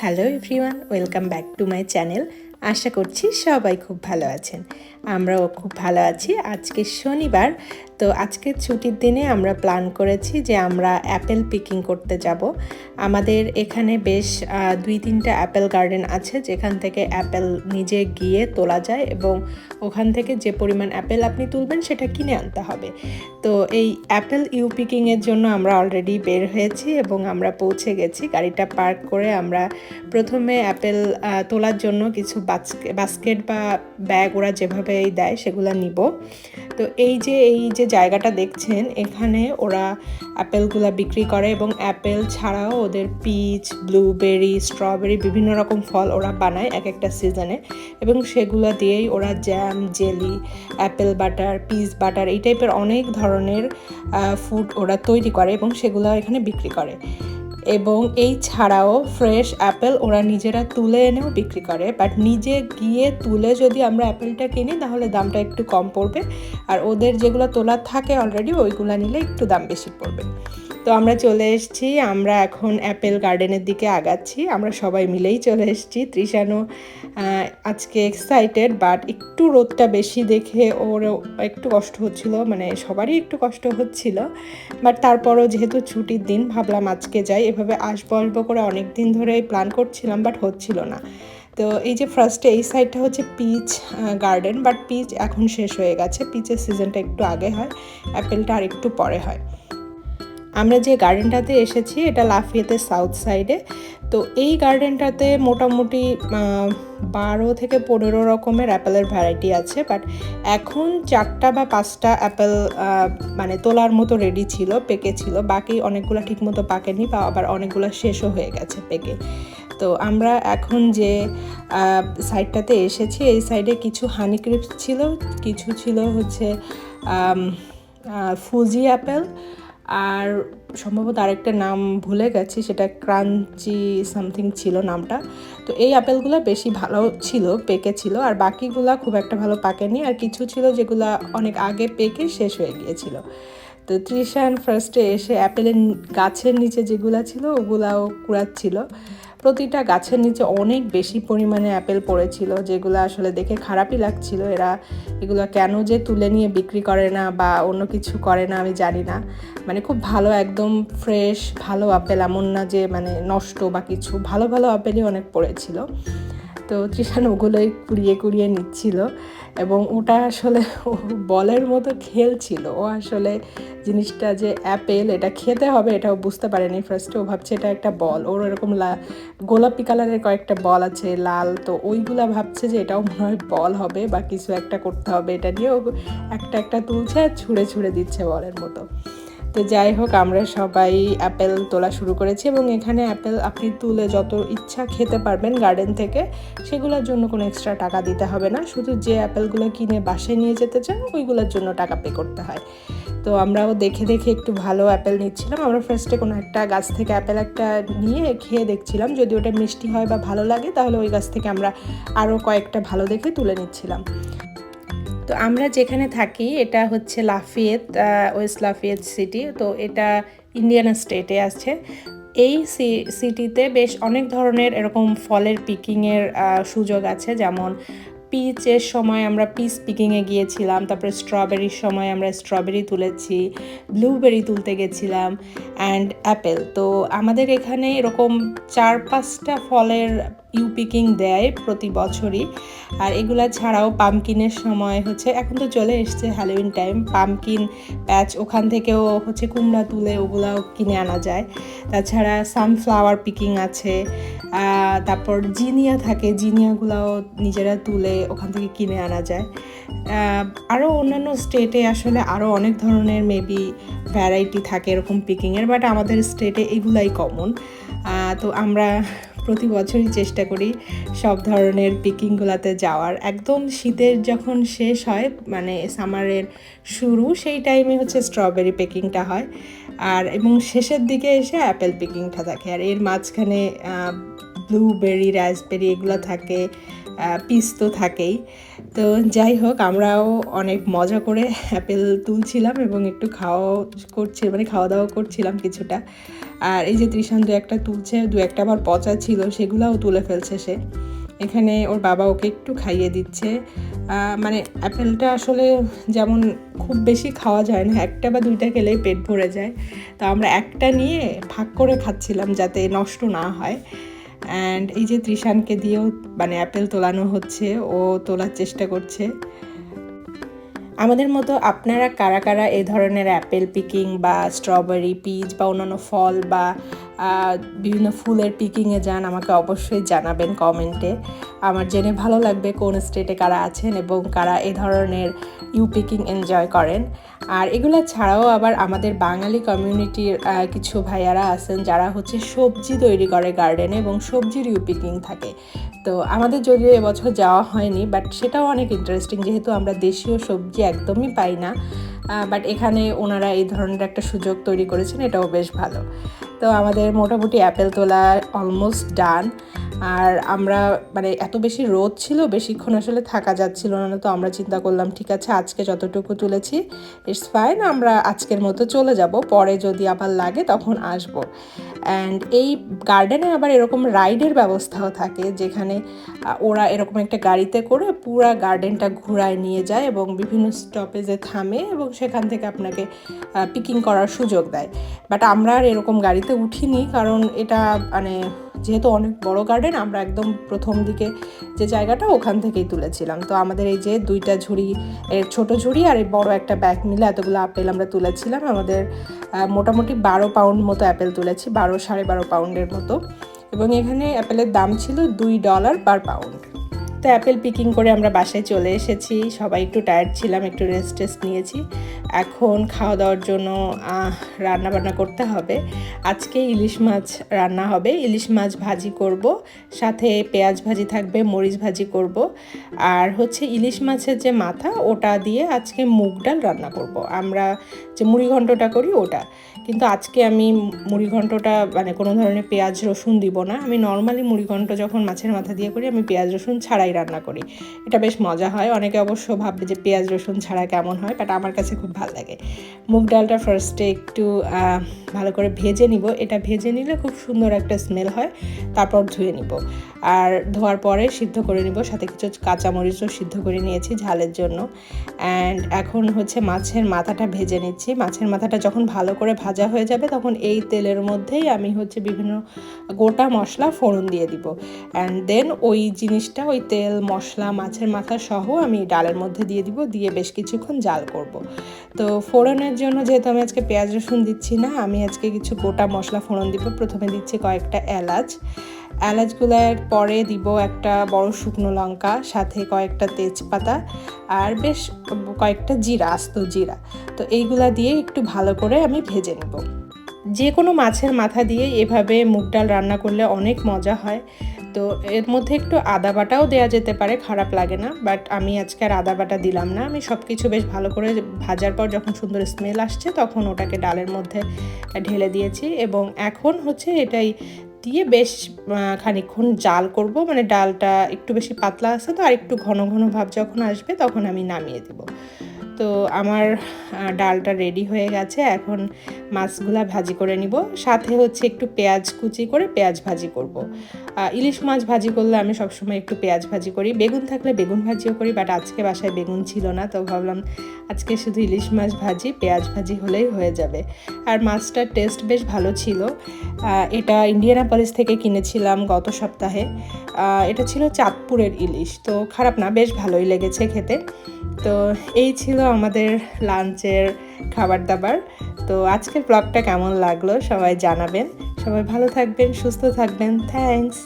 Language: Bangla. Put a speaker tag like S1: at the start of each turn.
S1: Hello everyone welcome back to my channel আশা করছি সবাই খুব ভালো আছেন। আমরাও খুব ভালো আছি। আজকে শনিবার তো আজকের ছুটির দিনে আমরা প্ল্যান করেছি যে আমরা অ্যাপেল পিকিং করতে যাব। আমাদের এখানে বেশ দুই তিনটা অ্যাপেল গার্ডেন আছে, যেখান থেকে অ্যাপেল নিজে গিয়ে তোলা যায় এবং ওখান থেকে যে পরিমাণ অ্যাপেল আপনি তুলবেন সেটা কিনে আনতে হবে। তো এই অ্যাপেল ইউ পিকিংয়ের জন্য আমরা অলরেডি বের হয়েছি এবং আমরা পৌঁছে গেছি। গাড়িটা পার্ক করে আমরা প্রথমে অ্যাপেল তোলার জন্য কিছু বাস্কে- বাস্কেট বা ব্যাগ ওরা যেভাবে দেয় সেগুলো নিব। তো এই যে এই যে জায়গাটা দেখছেন, এখানে ওরা অ্যাপেলগুলো বিক্রি করে এবং অ্যাপেল ছাড়াও ওদের পিচ, ব্লুবেরি, স্ট্রবেরি বিভিন্ন রকম ফল ওরা বানায় এক একটা সিজনে এবং সেগুলো দিয়েই ওরা jam, jelly, apple butter peach butter এই টাইপের অনেক ধরনের ফুড ওরা তৈরি করে এবং সেগুলো এখানে বিক্রি করে। এবং এই ছাড়াও ফ্রেশ অ্যাপেল ওরা নিজেরা তুলে এনেও বিক্রি করে বাট নিজে গিয়ে তুলে যদি আমরা অ্যাপেলটা কিনি, তাহলে দামটা একটু কম পড়বে। আর ওদের যেগুলো তোলা থাকে অলরেডি ওইগুলো নিলে একটু দাম বেশি পড়বে। তো আমরা চলে এসেছি আমরা এখন অ্যাপেল গার্ডেনের দিকে আগাচ্ছি আমরা সবাই মিলেই চলে এসেছি। তৃষানও আহ, আজকে এক্সাইটেড বাট একটু রোদটা বেশি দেখে ওর একটু কষ্ট হচ্ছিল মানে সবারই একটু কষ্ট হচ্ছিল। বাট তারপরও যেহেতু ছুটির দিন ভাবলাম আজকে যাই। এভাবে আসব আসব করে অনেক দিন ধরে প্ল্যান করছিলাম বাট হচ্ছিল না। তো এই যে ফার্স্টে এই সাইডটা হচ্ছে পিচ গার্ডেন বাট পিচ এখন শেষ হয়ে গেছে। পিচের সিজনটা একটু আগে হয় অ্যাপেলটা আর একটু পরে হয়। আমরা যে গার্ডেনটাতে এসেছি, এটা লাফিয়েতে সাউথ সাইডে তো এই গার্ডেনটাতে মোটামুটি বারো থেকে পনেরো রকমের অ্যাপেলের ভ্যারাইটি আছে বাট এখন চারটা বা পাঁচটা অ্যাপেল মানে তোলার মতো রেডি ছিল, পেকে ছিল। বাকি অনেকগুলো ঠিকমতো পাকেনি বা আবার অনেকগুলো শেষও হয়ে গেছে পেকে। তো আমরা এখন যে সাইডটাতে এসেছি, এই সাইডে কিছু হানি ক্রিপস ছিল, কিছু ছিল হচ্ছে ফুজি অ্যাপেল আর সম্ভবত আরেকটা নাম ভুলে গেছি, সেটা ক্রাঞ্চি সামথিং ছিল নামটা। তো এই আপেলগুলো বেশি ভালো ছিল, পেকে ছিল, আর বাকিগুলো খুব একটা ভালো পাকেনি। আর কিছু ছিল যেগুলো অনেক আগে পেকে শেষ হয়ে গিয়েছিল। তো ত্রিশান ফার্স্টে এসে অ্যাপেলের গাছের নিচে যেগুলো ছিল, ওগুলাও কুড়াচ্ছিল। প্রতিটা গাছের নিচে অনেক বেশি পরিমাণে অ্যাপেল পড়েছিল, যেগুলো আসলে দেখে খারাপই লাগছিল। এরা এগুলো কেন যে তুলে নিয়ে বিক্রি করে না বা অন্য কিছু করে না আমি জানি না। মানে খুব ভালো একদম ফ্রেশ, ভালো আপেল, এমন না যে মানে নষ্ট বা কিছু। ভালো ভালো আপেলই অনেক পড়েছিল। তো তৃষান ওগুলোই কুড়িয়ে কুড়িয়ে নিচ্ছিল এবং ওটা আসলে বলের মতো খেলছিল। ও আসলে জিনিসটা যে অ্যাপেল, এটা খেতে হবে এটাও বুঝতে পারেনি। ফার্স্টে ও ভাবছে এটা একটা বল। ওর এরকম লা, গোলাপি কালারের কয়েকটা বল আছে, লাল, তো ওইগুলা ভাবছে যে এটাও মনে হয় বল হবে বা কিছু একটা করতে হবে। এটা নিয়ে ও একটা একটা তুলছে, ছুঁড়ে ছুঁড়ে দিচ্ছে বলের মতো। তো যাই হোক, আমরা সবাই অ্যাপেল তোলা শুরু করেছি এবং এখানে অ্যাপেল আপনি তুলে যত ইচ্ছা খেতে পারবেন গার্ডেন থেকে, সেগুলোর জন্য কোনো এক্সট্রা টাকা দিতে হবে না। শুধু যে অ্যাপেলগুলো কিনে বাসায় নিয়ে যেতে চান, ওইগুলোর জন্য টাকা পে করতে হয়। তো আমরাও দেখে দেখে একটু ভালো অ্যাপেল নিচ্ছিলাম। আমরা ফার্স্টে কোনো একটা গাছ থেকে অ্যাপেল একটা নিয়ে খেয়ে দেখছিলাম। যদি ওটা মিষ্টি হয় বা ভালো লাগে, তাহলে ওই গাছ থেকে আমরা আরও কয়েকটা ভালো দেখে তুলে নিচ্ছিলাম। তো আমরা যেখানে থাকি, এটা হচ্ছে লাফিয়েত ওয়েস্ট লাফিয়েত সিটি তো এটা ইন্ডিয়ান স্টেটে আছে। এই সিটিতে বেশ অনেক ধরনের এরকম ফলের পিকিংয়ের সুযোগ আছে। যেমন পিচের সময় আমরা পিচ পিকিংয়ে গিয়েছিলাম, তারপরে স্ট্রবেরির সময় আমরা স্ট্রবেরি তুলেছি ব্লুবেরি তুলতে গেছিলাম অ্যান্ড অ্যাপেল তো আমাদের এখানে এরকম চার পাঁচটা ফলের ইউ পিকিং দেয় প্রতি বছরই। আর এগুলা ছাড়াও পামকিনের সময় হচ্ছে, এখন তো চলে এসছে হ্যালোউইন টাইম পামকিন প্যাচ ওখান থেকেও হচ্ছে কুমড়া তুলে ওগুলাও কিনে আনা যায়। তাছাড়া সানফ্লাওয়ার পিকিং আছে তারপর জিনিয়া থাকে, জিনিয়াগুলাও নিজেরা তুলে ওখান থেকে কিনে আনা যায়। আরও অন্যান্য স্টেটে আসলে আরও অনেক ধরনের মেবি ভ্যারাইটি থাকে এরকম পিকিংয়ের বাট আমাদের স্টেটে এগুলাই কমন তো আমরা প্রতি বছরই চেষ্টা করি সব ধরনের পিকিংগুলোতে যাওয়ার। একদম শীতের যখন শেষ হয় মানে সামারের শুরু, সেই টাইমে হচ্ছে স্ট্রবেরি পেকিংটা হয়। আর এবং শেষের দিকে এসে অ্যাপেল পিকিংটা থাকে। আর এর মাঝখানে ব্লুবেরি রাসবেরি এগুলো থাকে পিস তো থাকেই। তো যাই হোক, আমরাও অনেক মজা করে অ্যাপেল তুলছিলাম এবং একটু খাওয়া করছি মানে খাওয়া দাওয়া করছিলাম কিছুটা। আর এই যে ত্রিশান দু একটা তুলছে, দু একটা আবার পচা ছিল, সেগুলোও তুলে ফেলছে সে। এখানে ওর বাবা ওকে একটু খাইয়ে দিচ্ছে। মানে অ্যাপেলটা আসলে যেমন খুব বেশি খাওয়া যায় না, একটা বা দুইটা খেলেই পেট ভরে যায়। তো আমরা একটা নিয়ে ভাগ করে খাচ্ছিলাম যাতে নষ্ট না হয়। অ্যান্ড এই যে ত্রিশানকে দিয়েও মানে অ্যাপেল তোলানো হচ্ছে ও তোলার চেষ্টা করছে। আমাদের মতো আপনারা কারা কারা এই ধরনের অ্যাপেল পিকিং বা স্ট্রবেরি, পিচ বা অন্যান্য ফল বা বিভিন্ন ফুলের পিকিংয়ে যান, আমাকে অবশ্যই জানাবেন কমেন্টে। আমার জেনে ভালো লাগবে কোন স্টেটে কারা আছেন এবং কারা এ ধরনের ইউ পিকিং এনজয় করেন। আর এগুলো ছাড়াও আবার আমাদের বাঙালি কমিউনিটির কিছু ভাইয়ারা আছেন যারা হচ্ছে সবজি তৈরি করে গার্ডেনে এবং সবজির ইউ পিকিং থাকে। তো আমাদের যদিও এবছর যাওয়া হয়নি বাট সেটাও অনেক ইন্টারেস্টিং যেহেতু আমরা দেশীয় সবজি একদমই পাই না বাট এখানে ওনারা এই ধরনের একটা সুযোগ তৈরি করেছেন, এটাও বেশ ভালো। তো আমাদের মোটামুটি অ্যাপেল তোলা অলমোস্ট ডান আর আমরা মানে এত বেশি রোদ ছিল, বেশিক্ষণ আসলে থাকা যাচ্ছিল না, তো আমরা চিন্তা করলাম, ঠিক আছে, আজকে যতটুকু তুলেছি ইটস ফাইন আমরা আজকের মতো চলে যাব, পরে যদি আবার লাগে তখন আসব। অ্যান্ড এই গার্ডেনে আবার এরকম রাইডের ব্যবস্থাও থাকে, যেখানে ওরা এরকম একটা গাড়িতে করে পুরা গার্ডেনটা ঘোরায় নিয়ে যায় এবং বিভিন্ন স্টপেজে থামে এবং সেখান থেকে আপনাকে পিকিং করার সুযোগ দেয়। বাট আমরা আর এরকম গাড়িতে উঠিনি, কারণ এটা মানে যেহেতু অনেক বড় গার্ডেন আমরা একদম প্রথম দিকে যে জায়গাটা ওখান থেকেই তুলেছিলাম। তো আমাদের এই যে দুইটা ঝুড়ি, এর ছোট ঝুড়ি আর এই বড় একটা ব্যাগ মিলে এতগুলো আপেল আমরা তুলেছিলাম। আমাদের মোটামুটি বারো পাউন্ড মতো অ্যাপেল তুলেছি, বারো সাড়ে বারো পাউন্ডের মতো। এবং এখানে অ্যাপেলের দাম ছিল দুই ডলার পার পাউন্ড তো অ্যাপেল পিকিং করে আমরা বাসায় চলে এসেছি। সবাই একটু টায়ার্ড ছিলাম, একটু রেস্ট টেস্ট নিয়েছি। এখন খাওয়া দাওয়ার জন্য রান্না বান্না করতে হবে। আজকে ইলিশ মাছ রান্না হবে। ইলিশ মাছ ভাজি করব, সাথে পেঁয়াজ ভাজি থাকবে, মরিচ ভাজি করব। আর হচ্ছে ইলিশ মাছের যে মাথা, ওটা দিয়ে আজকে মুগ ডাল রান্না করব। আমরা যে মুড়ি ঘন্টটা করি, ওটা। কিন্তু আজকে আমি মুড়ি ঘন্টটা মানে কোনো ধরনের পেঁয়াজ রসুন দিব না। আমি নর্মালি মুড়ি ঘন্ট যখন মাছের মাথা দিয়ে করি, আমি পেঁয়াজ রসুন ছাড়াই রান্না করি। এটা বেশ মজা হয়। অনেকে অবশ্য ভাববে যে পেঁয়াজ, রসুন ছাড়া কেমন হয় বাট আমার কাছে খুব ভালো লাগে। মুগ ডালটা ফার্স্টে একটু ভালো করে ভেজে নিব। এটা ভেজে নিলে খুব সুন্দর একটা স্মেল হয়। তারপর ধুয়ে নিব। আর ধোয়ার পরে সিদ্ধ করে নিব। সাথে কিছু কাঁচামরিচও সিদ্ধ করে নিয়েছি ঝালের জন্য। অ্যান্ড এখন হচ্ছে মাছের মাথাটা ভেজে নিচ্ছি। মাছের মাথাটা যখন ভালো করে ভাজা হয়ে যাবে, তখন এই তেলের মধ্যেই আমি হচ্ছে বিভিন্ন গোটা মশলা ফোড়ন দিয়ে দিব। অ্যান্ড দেন ওই জিনিসটা, ওই তেল, মশলা, মাছের মাথা সহ আমি ডালের মধ্যে দিয়ে দিব। দিয়ে বেশ কিছুক্ষণ জাল করব। তো ফোড়নের জন্য যেহেতু আমি আজকে পেঁয়াজ রসুন দিচ্ছি না, আমি আজকে কিছু গোটা মশলা ফোড়ন দিব। প্রথমে দিচ্ছি কয়েকটা এলাচ। এলাচগুলোর পরে দিব একটা বড় শুকনো লঙ্কা, সাথে কয়েকটা তেজপাতা আর বেশ কয়েকটা জিরা, আস্ত জিরা। তো এইগুলা দিয়ে একটু ভালো করে আমি ভেজে নেব। যে কোনো মাছের মাথা দিয়ে এভাবে মুগ ডাল রান্না করলে অনেক মজা হয়। তো এর মধ্যে একটু আদা বাটাও দেওয়া যেতে পারে, খারাপ লাগে না। বাট আমি আজকে আর আদা বাটা দিলাম না। আমি সব কিছু বেশ ভালো করে ভাজার পর যখন সুন্দর স্মেল আসছে, তখন ওটাকে ডালের মধ্যে ঢেলে দিয়েছি। এবং এখন হচ্ছে এটাই দিয়ে বেশ খানিক্ষণ জাল করব। মানে ডালটা একটু বেশি পাতলা আছে তো, আর একটু ঘন ঘন ভাব যখন আসবে তখন আমি নামিয়ে দেব। তো আমার ডালটা রেডি হয়ে গেছে। এখন মাছগুলা ভাজি করে নিব। সাথে হচ্ছে একটু পেঁয়াজ কুচি করে পেঁয়াজ ভাজি করব। ইলিশ মাছ ভাজি করলে আমি সবসময় একটু পেঁয়াজ ভাজি করি। বেগুন থাকলে বেগুন ভাজিও করি বাট আজকে বাসায় বেগুন ছিল না, তো ভাবলাম আজকে শুধু ইলিশ মাছ ভাজি, পেঁয়াজ ভাজি হলেই হয়ে যাবে। আর মাছটার টেস্ট বেশ ভালো ছিল। এটা ইন্ডিয়ানাপলিস থেকে কিনেছিলাম গত সপ্তাহে। এটা ছিল চাঁদপুরের ইলিশ, তো খারাপ না, বেশ ভালোই লেগেছে খেতে। তো এই ছিল আমাদের লাঞ্চের খাবার দাবার তো আজকের ব্লগটা কেমন লাগল সবাই জানাবেন। সবাই ভালো থাকবেন, সুস্থ থাকবেন। থ্যাঙ্কস